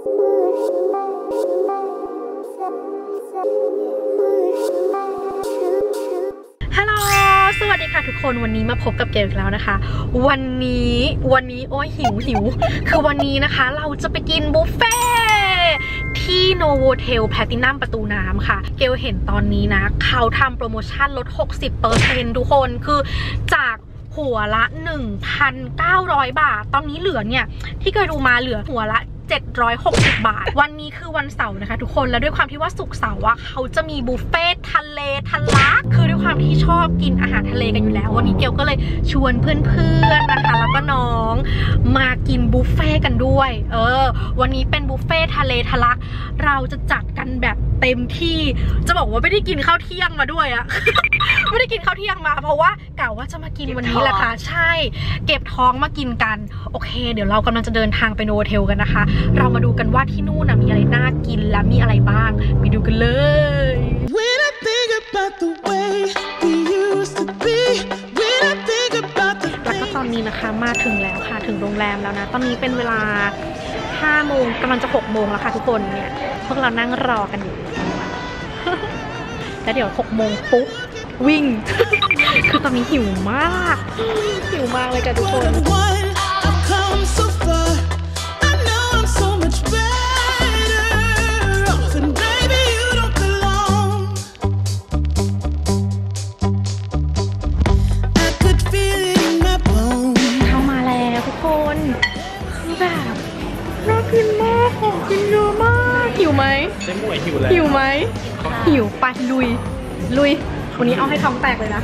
ฮัลโหล สวัสดีค่ะทุกคนวันนี้มาพบกับเกลอีกแล้วนะคะ วันนี้วันนี้โอ้ยหิวหิว คือวันนี้นะคะเราจะไปกินบุฟเฟ่ที่โนโวเทลแพลตินัมประตูน้ำค่ะ เกลเห็นตอนนี้นะ เขาทำโปรโมชั่นลด 60%ทุกคนคือจากหัวละ 1,900 บาท ตอนนี้เหลือเนี่ย ที่เคยดูมาเหลือหัวละ 760 บาท วันนี้คือวันเสาร์นะคะ ทุกคนแล้วด้วยความที่ว่าสุกเสาร์อะเขาจะมีบุฟเฟ่ต์ทะเลทะลักคือด้วยความที่ชอบกินอาหารทะเลกันอยู่แล้ว วันนี้เกลก็เลยชวนเพื่อนๆนะคะแล้วก็น้องมากินบุฟเฟ่ต์กันด้วย เออ วันนี้เป็นบุฟเฟ่ต์ทะเลทะลัก เราจะจัดกันแบบ เต็มที่จะบอกว่าไม่ได้กินข้าวเที่ยงมาด้วยอะไม่ได้กินข้าวเที่ยงมา เพราะว่ากะว่าจะมากินวันนี้แหละค่ะใช่ เก็บท้องมากินกัน โอเค เดี๋ยวเรากำลังจะเดินทางไปโนเทลกันนะคะ เรามาดูกันว่าที่นู่นนะมีอะไรน่ากินและมีอะไรบ้างไปดูกันเลย When I think about the way we used to be, when I think about the แล้วก็ตอนนี้นะคะมาถึงแล้วค่ะถึงโรงแรมแล้วนะ ตอนนี้เป็นเวลา5โมงกำลังจะ6โมงแล้วค่ะทุกคนเนี่ย พวกเรานั่งรอกันอยู่ แล้วเดี๋ยว6โมงปุ๊บวิ่ง คือตอนนี้หิวมาก หิวมากเลยจ้ะทุกคน ไหมเจ๊หมวยหิวแล้วหิวไหมหิวไปลุย ลุย วันนี้เอาให้ท้องแตกเลยนะ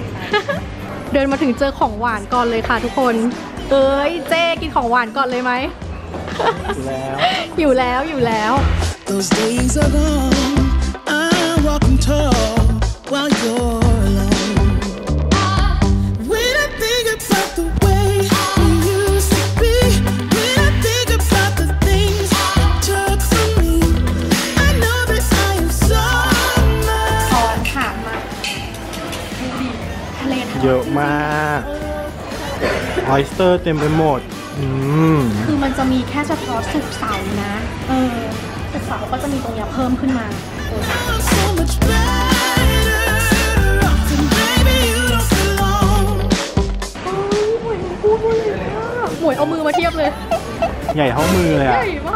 เดินมาถึงเจอของหวานก่อนเลยค่ะทุกคน เอ้ยเจ๊กินของหวานก่อนเลยไหมหิวแล้วอยู่แล้วอยู่แล้ว Those days are gone. I'm walking tall while you're เลทะเยอะมากออยสเตอร์เต็มไปหมด อืม คือมันจะมีแค่เฉพาะสุกร์เสาร์นะ เออสุกร์เสาร์ก็จะมีตรงเนี้ยเพิ่มขึ้นมาเออ I'm so much better off, and baby, you don't belong. หมวยพูดเลยมากหมวยเอามือมาเทียบเลย ใหญ่เท่ามือเลยใหอะญ่มา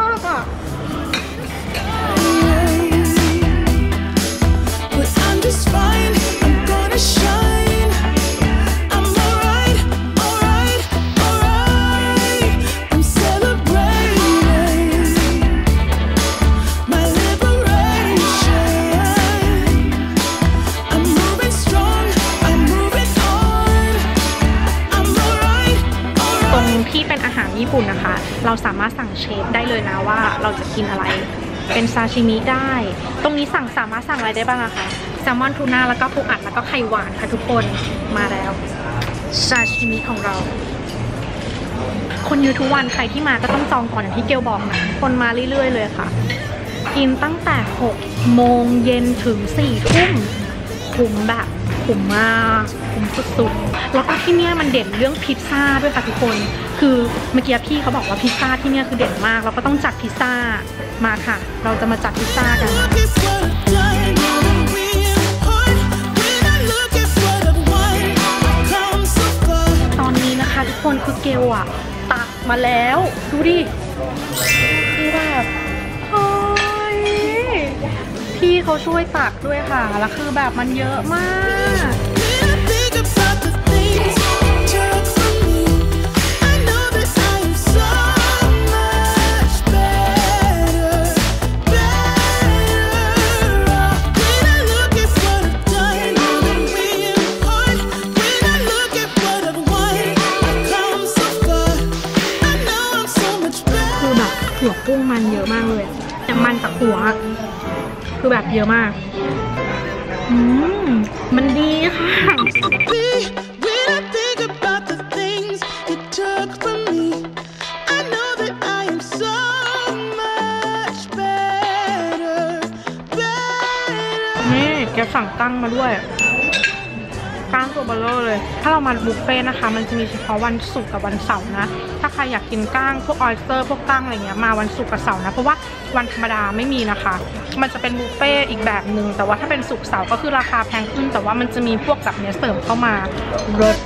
เราสามารถสั่งเชฟได้เลยนะว่าเราจะกินอะไร เป็นซาชิมิได้ ตรงนี้สั่งสามารถสั่งอะไรได้บ้างอะคะแซลมอนทูน่าแล้วก็ปูอัดแล้วก็ไข่หวานค่ะทุกคนมาแล้วซาชิมิของเรา คนเยอะทุกวันใครที่มาก็ต้องจองก่อนอย่างที่เกลบอกนะคนมาเรื่อยๆ เลยค่ะ กินตั้งแต่ 6 โมงเย็นถึง4ทุ่มคุ้มแบบคุ้มมาก คุ้มสุดๆ แล้วก็ที่เนี่ยมันเด่นเรื่องพิซซ่าด้วยค่ะทุกคน คือเมื่อกี้พี่เขาบอกว่าพิซซ่าที่เนี่ยคือเด่นมาก เราก็ต้องจัดพิซซ่ามาค่ะ เราจะมาจัดพิซซ่ากันตอนนี้นะคะทุกคนคือเกลอะตักมาแล้ว ดูดิคือแบบพี่เขาช่วยตักด้วยค่ะ แล้วคือแบบมันเยอะมาก หัวกุ้งมันเยอะมากเลยอะแต่มันจากหัว คือแบบเยอะมาก อืม มันดีค่ะ be when I think about the things you took from me. I know that I am so much better, better. นี่แกสั่งตั้งมาด้วยก้าง ตัวเบลเลอร์เลย ถ้าเรามาบุฟเฟ่ต์นะคะ มันจะมีเฉพาะวันศุกร์กับวันเสาร์นะ ถ้าใครอยากกินก้างพวกออยสเตอร์พวกก้างอะไรเงี้ยมาวันศุกร์กับเสาร์นะ เพราะว่าวันธรรมดาไม่มีนะคะ มันจะเป็นบุฟเฟ่ต์อีกแบบหนึ่งแต่ว่าถ้าเป็นศุกร์เสาร์ก็คือราคาแพงขึ้น แต่ว่ามันจะมีพวกแบบเนี้ยเสริมเข้ามารส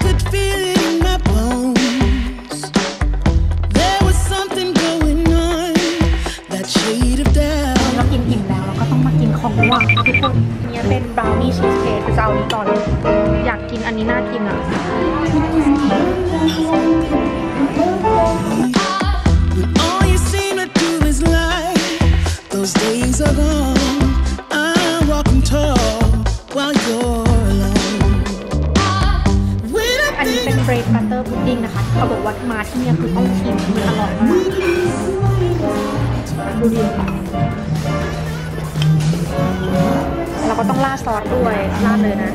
เป็นเบรดบัตเตอร์พุดดิ้งนะคะเขาบอกว่ามาที่นี่คือต้องชิมมันอร่อยมากดูดิเราก็ต้องราดซอสด้วยราดเลยนะ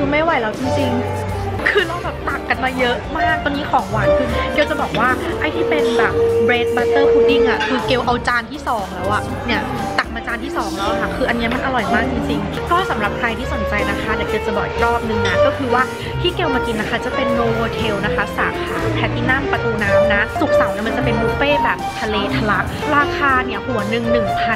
คือไม่ไหวแล้วจริงๆ คือเราแบบตักกันมาเยอะมาก ตอนนี้ของหวานคือเกลจะบอกว่าไอ้ที่เป็นแบบเบรดบัตเตอร์พุดดิ้งอะ คือเกลเอาจานที่สองแล้วอะ เนี่ยตัก มาจานที่สองแล้วอะค่ะ คืออันนี้มันอร่อยมากจริงๆ ก็สำหรับใครที่สนใจนะคะเดี๋ยวเกลจะบอกอีกรอบนึงนะ ก็คือว่าที่เกลมากินนะคะ จะเป็นโนโวเทลนะคะ สาขาแพลตินัมประตูน้ำนะ สุกเสาร์เนี่ยมันจะเป็นบุฟเฟ่แบบทะเลทะลัก ราคาเนี่ยหัวหนึ่ง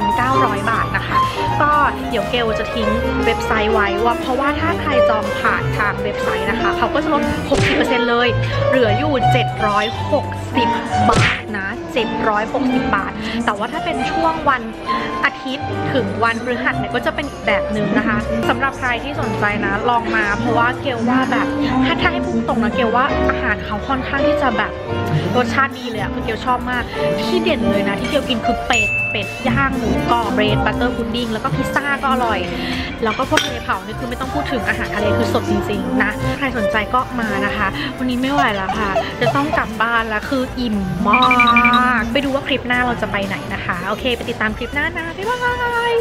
1,900 บาทนะคะ ก็เดี๋ยวเกลจะทิ้งเว็บไซต์ไว้ว่าเพราะว่าถ้าใครจองผ่านทางเว็บไซต์นะคะ เขาก็จะลด 60%เลย เหลืออยู่ 760 บาท นะ 760 บาท แต่ว่าถ้าเป็นช่วงวันอาทิตย์ถึงวันพฤหัสเนี่ยก็จะเป็นอีกแบบหนึ่งนะคะสำหรับใครที่สนใจนะ ลองมาเพราะว่าเกลว่าแบบถ้าถ้าให้พูดตรงนะเกลว่าอาหารเขาค่อนข้างที่จะแบบรสชาติดีเลยอะคือเกลชอบมากที่เด่นเลยนะที่เกลกินคือเป็ดเป็ดย่างหมูกรอบเบรดบัตเตอร์พุดดิ้งแล้วก็พิซซ่าก็อร่อย แล้วก็พวกทะเลเผานี่คือไม่ต้องพูดถึงอาหารทะเลคือสดจริงๆนะ ใครสนใจก็มานะคะ วันนี้ไม่ไหวแล้วค่ะ จะต้องกลับบ้านแล้วคืออิ่มมากไปดูว่าคลิปหน้าเราจะไปไหนนะคะ โอเค ไปติดตามคลิปหน้านะ บ๊ายบาย